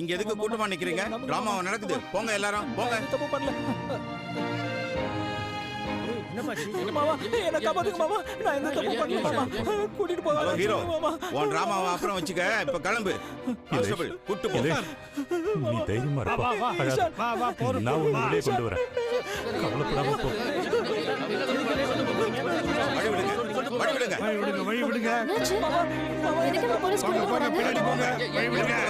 இங்க எதுக்கு கூட்டமா நிக்கிறீங்க? டிராமாவா நடக்குது. போங்க எல்லாரும் போங்க. தப்பு பண்ணல அப்புறம் வச்சுக்க. இப்ப கிளம்பு. கூட்டு போ. நீ தைரியமா நான் வெளியே கொண்டு வரேன். கவலைப்படாம போ. வழி விடுங்க. வழி விடுங்க. வழி விடுங்க போங்க போங்க பின்னாடி போங்க. வழி விடுங்க.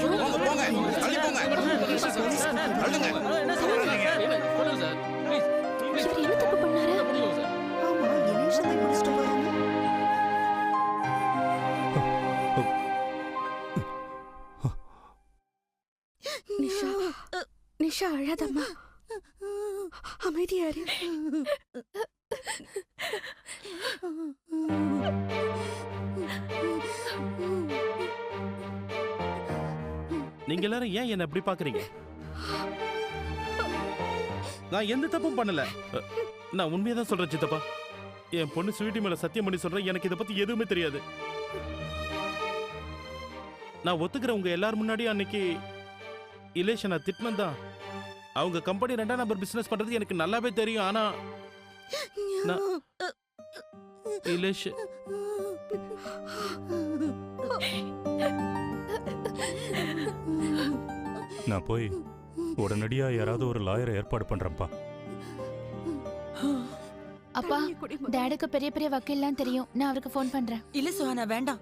சொன்னா போங்க போங்க தள்ளி போங்க தள்ளுங்க என்ன தப்பு பண்ணாரு ஆமா குடிச்சிட்டு போறாங்க நிஷா நிஷா அழாதம்மா. அமைதியாரு. நீங்க எல்லாரும் ஏன் என்ன இப்படி பாக்குறீங்க? நான் எந்த தப்பும் பண்ணல. நான் உண்மையை தான் சொல்றேன் சித்தப்பா. என் பொண்ணு ஸ்வீட்டி மேல சத்தியம் பண்ணி சொல்றேன். எனக்கு இதை பத்தி எதுவுமே தெரியாது. நான் ஒத்துக்கிறேன் உங்க எல்லார் முன்னாடியும் அன்னைக்கு இலேஷ நான் திட்டினேன் தான். அவங்க கம்பெனி ரெண்டாம் நம்பர் பிசினஸ் பண்றது எனக்கு நல்லாவே தெரியும். ஆனா இலேஷ் நான் போய் உடனடியா யாராவது ஒரு லாயரை ஏற்பாடு பண்றேன்ப்பா. அப்பா டேடுக்கு பெரிய பெரிய வக்கீல்லாம் தெரியும். நான் அவருக்கு ஃபோன் பண்றேன். இல்ல சுஹானா வேண்டாம்.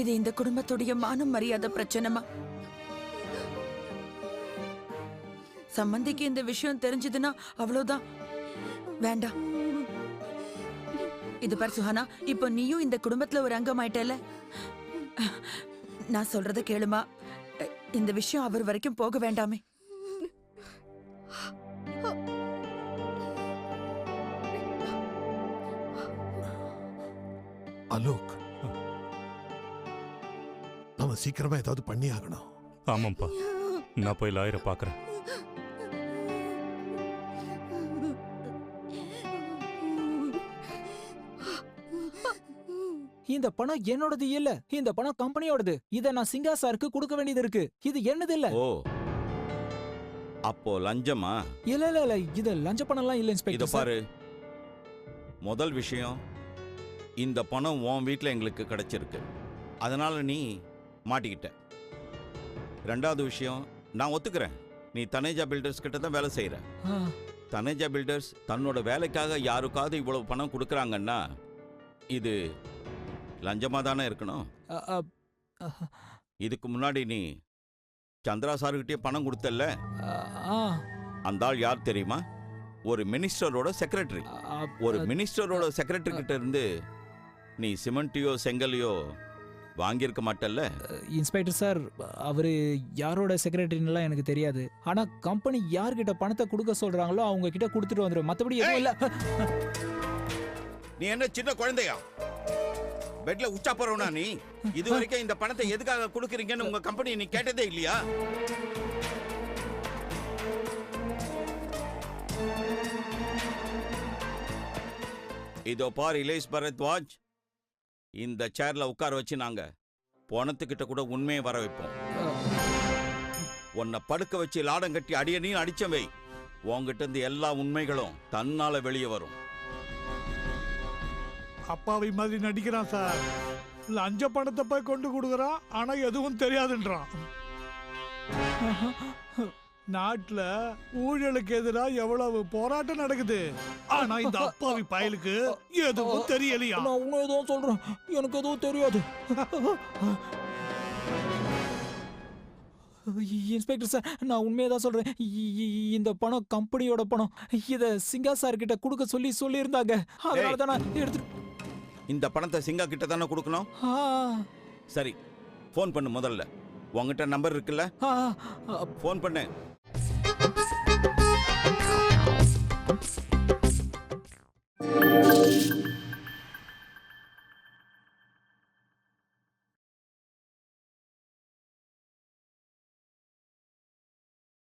இது இந்த குடும்பத்துடைய மானம் மரியாதை பிரச்சனைமா சம்பந்திக்கு இந்த விஷயம் தெரிஞ்சதுன்னா அவ்வளவுதான். வேண்டாம். இது பார் சுஹானா இப்போ நீயும் இந்த குடும்பத்துல ஒரு அங்கம் ஆயிட்டல நான் சொல்றத கேளுமா? இந்த விஷயம் அவர் வரைக்கும் போக வேண்டாமே. அலோக் நம்ம சீக்கிரமா ஏதாவது பண்ணி ஆகணும் ஆமாம்ப்பா. நான் போய் லாயரை பார்க்கறேன். இந்த பணம் என்னோடது இல்ல. இந்த பணம் கம்பெனியோடது. இத நான் சிங்கா சாருக்கு கொடுக்க வேண்டியது இருக்கு. இது என்னது இல்ல. ஓ. அப்போ லஞ்சமா? இல்ல இல்ல இல்ல. இது லஞ்ச பணம்லாம் இல்ல இத இன்ஸ்பெக்டர் சார் பாரு. முதல் விஷயம் இந்த பணம் உன் வீட்டில் எங்களுக்கு கிடைச்சிருக்கு. அதனால நீ மாட்டிக்கிட்ட. ரெண்டாவது விஷயம் நான் ஒத்துக்கிறேன். நீ தனேஜா பில்டர்ஸ் கிட்ட தான் வேலை செய்கிற ஆ, தனேஜா பில்டர்ஸ் தன்னோட வேலைக்காக யாருக்காவது இவ்வளவு பணம் கொடுக்குறாங்கன்னா இது லஞ்சமாக தானே இருக்கணும்? இதுக்கு முன்னாடி நீ சந்திரா சாருக்கிட்டே பணம் கொடுத்தல்ல? அந்த ஆள் யார் தெரியுமா? ஒரு மினிஸ்டரோட செக்ரட்டரி. ஒரு மினிஸ்டரோட செக்ரட்டரி கிட்ட இருந்து நீ சிமெண்ட்டையோ செங்கலையோ வாங்கியிருக்க மாட்டல்ல? இன்ஸ்பெக்டர் சார் அவரு யாரோட செக்ரட்டரின்னுலாம் எனக்கு தெரியாது. ஆனா கம்பெனி யார்கிட்ட பணத்தை கொடுக்க சொல்றாங்களோ அவங்க கிட்ட கொடுத்துட்டு வந்துடும் மத்தபடி எதுவும் இல்ல. நீ என்ன சின்ன குழந்தையா? பெட்ல உச்சா போறவனா நீ? இது வரைக்கும் இந்த பணத்தை எதுக்காக கொடுக்குறீங்கன்னு உங்க கம்பெனி நீ கேட்டதே இல்லையா? இதோ பார் இலேஷ் பரத்வாஜ். இந்த சேர்ல உட்கார வச்சு நாங்க பணத்துக்கிட்ட கூட உண்மையை வர வைப்போம். உன்னை படுக்க வச்சு லாடம் கட்டி அடியனையும் அடிச்சவை உங்ககிட்ட இருந்து எல்லா உண்மைகளும் தன்னால வெளியே வரும். அப்பாவி மாதிரி நடிக்கிறான் சார். லஞ்ச பணத்தை போய் கொண்டு கொடுக்குறான் ஆனா எதுவும் தெரியாதுன்றான். நாட்டுல ஊழலுக்கு எதிராக எவ்வளவு போராட்டம் நடக்குது? ஆனா இந்த அப்பாவி பயலுக்கு எதுவும் தெரியலையா? நான் உண்மை எதுவும் சொல்றேன். எனக்கு எதுவும் தெரியாது. இன்ஸ்பெக்டர் சார் நான் உண்மையை தான் சொல்றேன். இந்த பணம் கம்பெனியோட பணம். இத சிங்கா சார் கிட்ட கொடுக்க சொல்லி சொல்லியிருந்தாங்க. அதனால தான் நான் எடுத்துட்டு இந்த பணத்தை சிங்கா கிட்ட தானே கொடுக்கணும்? சரி ஃபோன் பண்ணு முதல்ல. உங்ககிட்ட நம்பர் இருக்குல்ல? ஃபோன் பண்ணு.